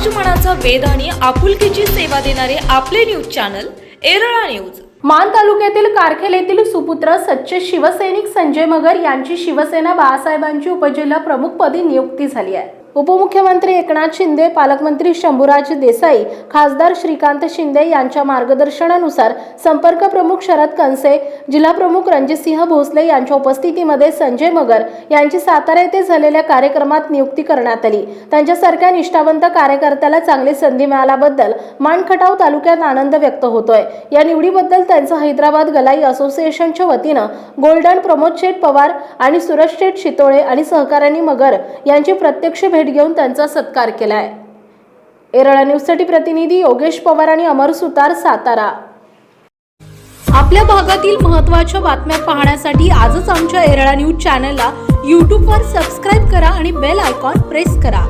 समाज मनाचा आणि आपुलकीची सेवा देणारे आपले न्यूज चॅनल एरळा न्यूज. मान तालुक्यातील कारखेल येथील सुपुत्र सच्चे शिवसैनिक संजय मगर यांची शिवसेना बाळासाहेबांची उपजिल्हा प्रमुखपदी नियुक्ती झाली आहे. उपमुख्यमंत्री एकनाथ शिंदे पालकमंत्री शंभूराज देसाई खासदार श्रीकांत शिंदे यांच्या मार्गदर्शनानुसार संपर्क प्रमुख शरद कनसे जिल्हा प्रमुख रणजितसिंह भोसले यांच्या उपस्थितीमध्ये संजय मगर यांची सातारा येथे झालेल्या कार्यक्रमात नियुक्ती करण्यात आली. त्यांच्यासारख्या निष्ठावंत कार्यकर्त्याला चांगली संधी मिळाल्याबद्दल मानखटाव तालुक्यात आनंद व्यक्त होतोय. या निवडीबद्दल त्यांचं हैदराबाद गलाई असोसिएशनच्या वतीनं गोल्डन प्रमोद शेठ पवार आणि सुरज शेठ शितोळे आणि सहकाऱ्यांनी मगर यांची प्रत्यक्ष भेट घेऊन त्यांचा सत्कार केलाय. एरळा न्यूजसाठी प्रतिनिधी योगेश पवार आणि अमर सुतार सातारा. आपल्या भागातील महत्त्वाच्या बातम्या पाहण्यासाठी आजच आमच्या एरळा न्यूज चॅनलला यूट्यूबवर सबस्क्राईब करा आणि बेल आयकॉन प्रेस करा.